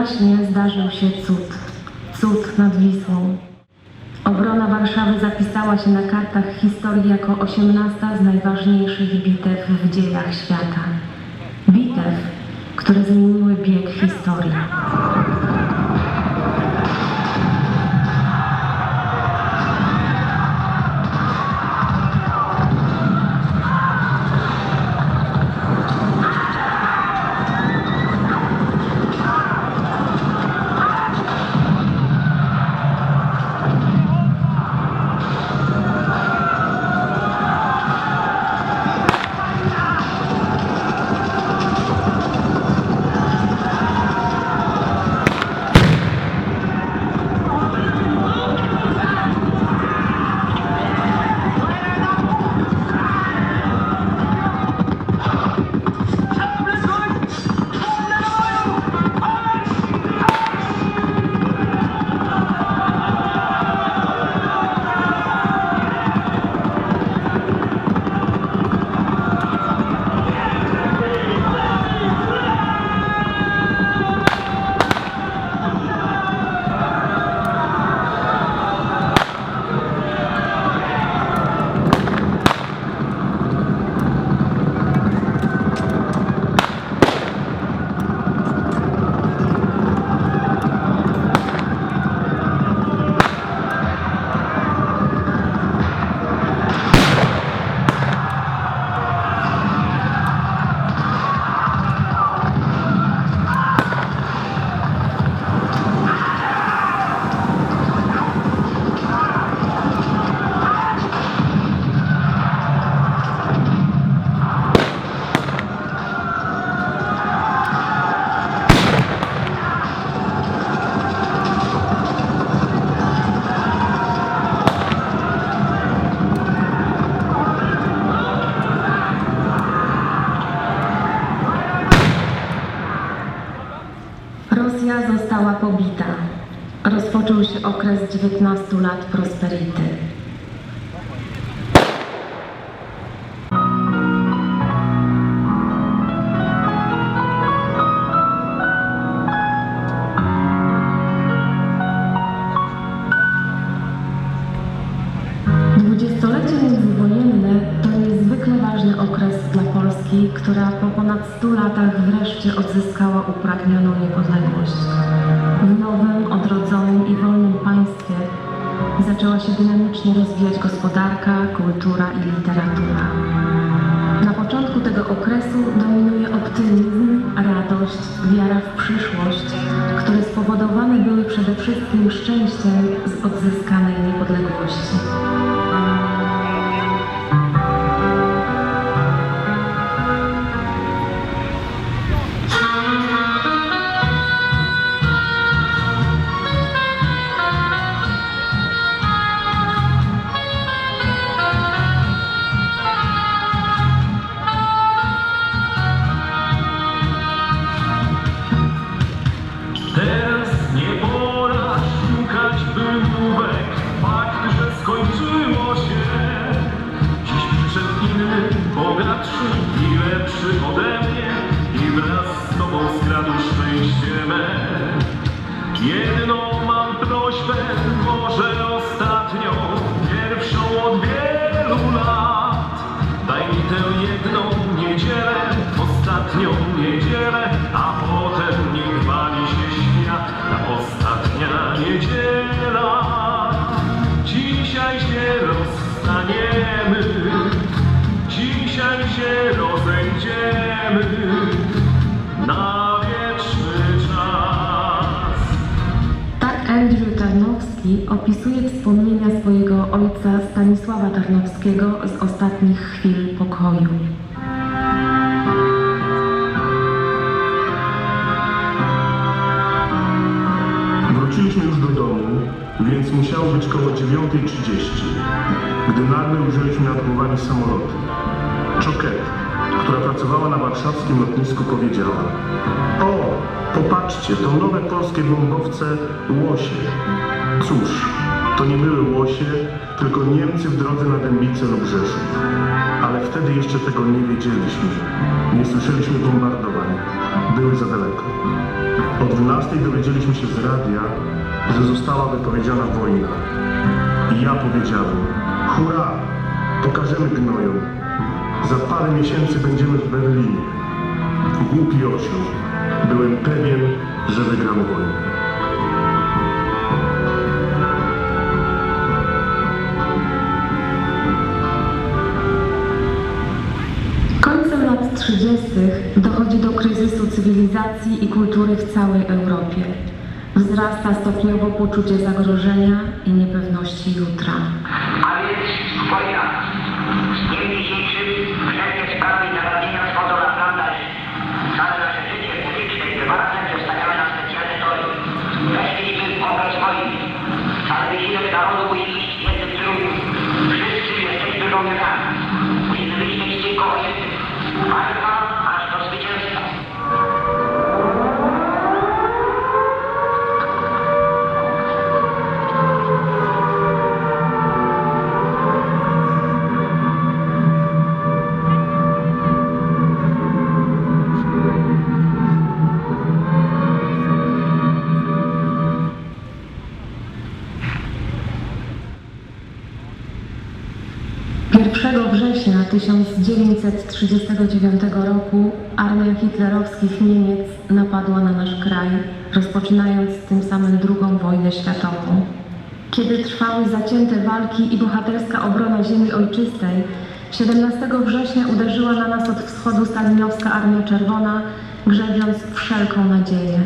właśnie zdarzył się cud. Cud nad Wisłą. Obrona Warszawy zapisała się na kartach historii jako 18 z najważniejszych bitew w dziejach świata. Bitew, które zmieniły bieg historii. Dynamicznie rozwijać gospodarka, kultura i literatura. Na początku tego okresu dominuje optymizm, radość, wiara w przyszłość, które spowodowane były przede wszystkim szczęściem z odzyskanej niepodległości. Ostatnią niedzielę, a potem niech wali się świat, ta ostatnia niedziela. Dzisiaj się rozstaniemy, dzisiaj się rozejdziemy na wieczny czas. Tak Andrew Tarnowski opisuje wspomnienia swojego ojca Stanisława Tarnowskiego z ostatnich chwil pokoju. Musiało być koło 9.30, gdy nagle ujrzeliśmy nad głowami samoloty. Choquette, która pracowała na warszawskim lotnisku, powiedziała O, popatrzcie, to nowe polskie bombowce Łosie. Cóż, to nie były Łosie, tylko Niemcy w drodze na Dębice lub Rzeszów. Ale wtedy jeszcze tego nie wiedzieliśmy. Nie słyszeliśmy bombardowań. Były za daleko. O 12 dowiedzieliśmy się z radia, że została wypowiedziana wojna. I ja powiedziałem, hurra, pokażemy gnojom. Za parę miesięcy będziemy w Berlinie. Głupi osioł. Byłem pewien, że wygram wojnę. 30. dochodzi do kryzysu cywilizacji i kultury w całej Europie. Wzrasta stopniowo poczucie zagrożenia i niepewności jutra. A więc wojna. 1939 roku armia hitlerowskich Niemiec napadła na nasz kraj, rozpoczynając tym samym II wojnę światową. Kiedy trwały zacięte walki i bohaterska obrona ziemi ojczystej, 17 września uderzyła na nas od wschodu stalinowska Armia Czerwona, grzebiąc wszelką nadzieję.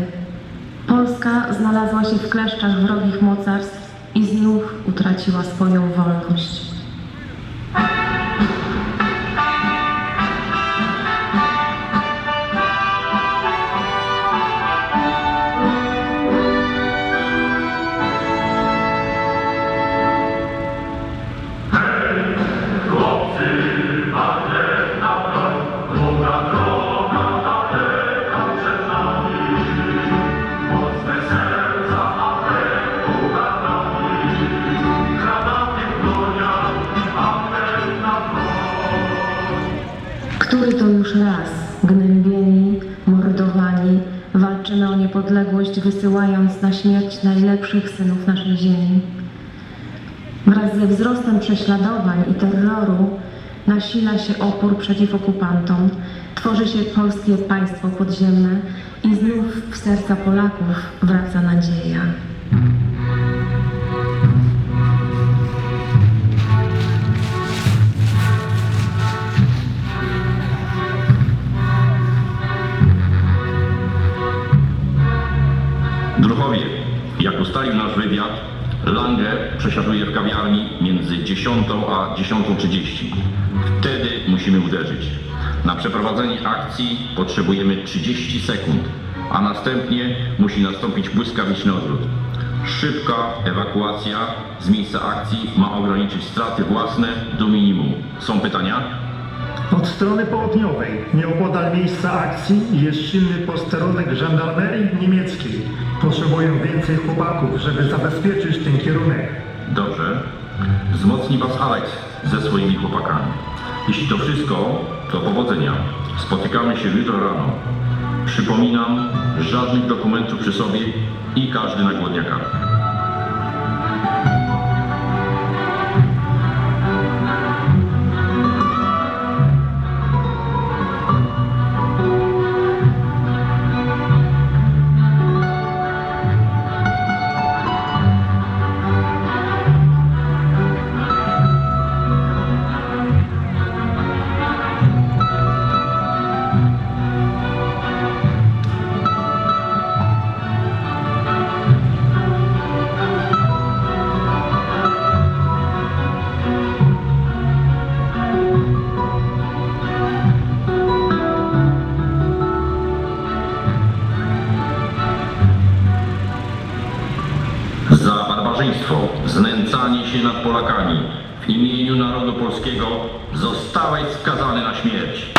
Polska znalazła się w kleszczach wrogich mocarstw i znów utraciła swoją wolność. Wraz ze wzrostem prześladowań i terroru nasila się opór przeciw okupantom, tworzy się polskie państwo podziemne i znów w serca Polaków wraca nadzieja. Lange przesiaduje w kawiarni między 10 a 10.30. Wtedy musimy uderzyć. Na przeprowadzenie akcji potrzebujemy 30 sekund, a następnie musi nastąpić błyskawiczny odwrót. Szybka ewakuacja z miejsca akcji ma ograniczyć straty własne do minimum. Są pytania? Od strony południowej, nieopodal miejsca akcji, jest silny posterunek żandarmerii niemieckiej. Potrzebuję więcej chłopaków, żeby zabezpieczyć ten kierunek. Dobrze. Wzmocni Was Alex ze swoimi chłopakami. Jeśli to wszystko, to powodzenia. Spotykamy się jutro rano. Przypominam, żadnych dokumentów przy sobie i każdy na głodniaka. Polskiego zostałeś skazany na śmierć.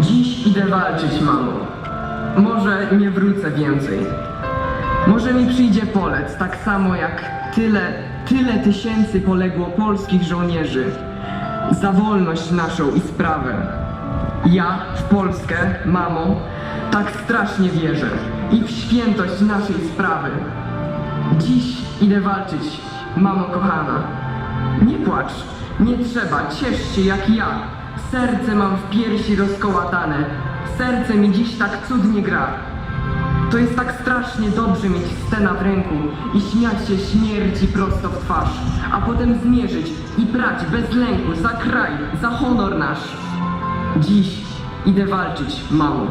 Dziś idę walczyć, mamo. Może nie wrócę więcej. Może mi przyjdzie polec, tak samo jak tyle tyle tysięcy poległo polskich żołnierzy za wolność naszą i sprawę. Ja w Polskę, mamo, tak strasznie wierzę i w świętość naszej sprawy. Dziś idę walczyć, mamo kochana. Nie płacz, nie trzeba, ciesz się jak ja. Serce mam w piersi rozkołatane. Serce mi dziś tak cudnie gra. To jest tak strasznie dobrze mieć stena w ręku i śmiać się śmierci prosto w twarz, a potem zmierzyć i prać bez lęku za kraj, za honor nasz. Dziś idę walczyć, mamo.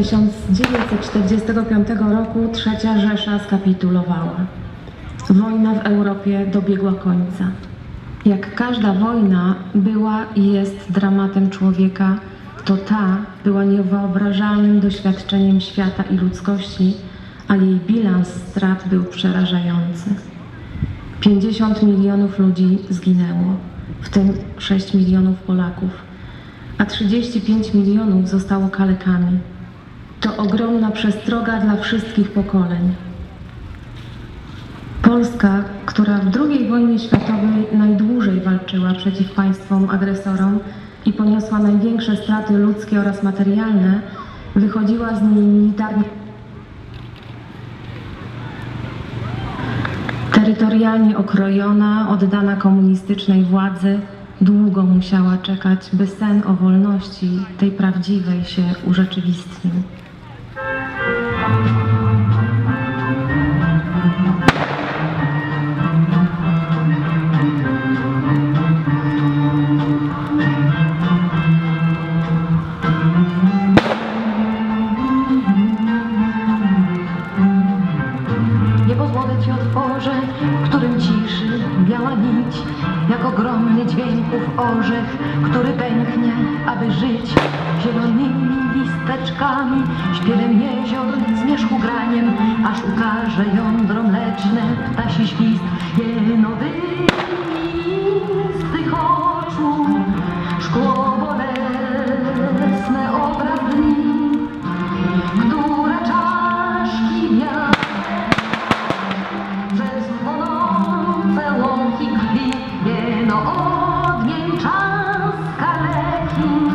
1945 roku Trzecia Rzesza skapitulowała. Wojna w Europie dobiegła końca. Jak każda wojna była i jest dramatem człowieka, to ta była niewyobrażalnym doświadczeniem świata i ludzkości, a jej bilans strat był przerażający. 50 milionów ludzi zginęło, w tym 6 milionów Polaków, a 35 milionów zostało kalekami. To ogromna przestroga dla wszystkich pokoleń. Polska, która w II wojnie światowej najdłużej walczyła przeciw państwom agresorom i poniosła największe straty ludzkie oraz materialne, wychodziła z niej militarnie Terytorialnie okrojona, oddana komunistycznej władzy, długo musiała czekać, by sen o wolności, tej prawdziwej, się urzeczywistnił. Música który pęknie, aby żyć. Zielonymi listeczkami, śpiewem jezior, zmierzchu graniem, aż ukaże jądro mleczne, ptasi świst, jenowymi Thank you.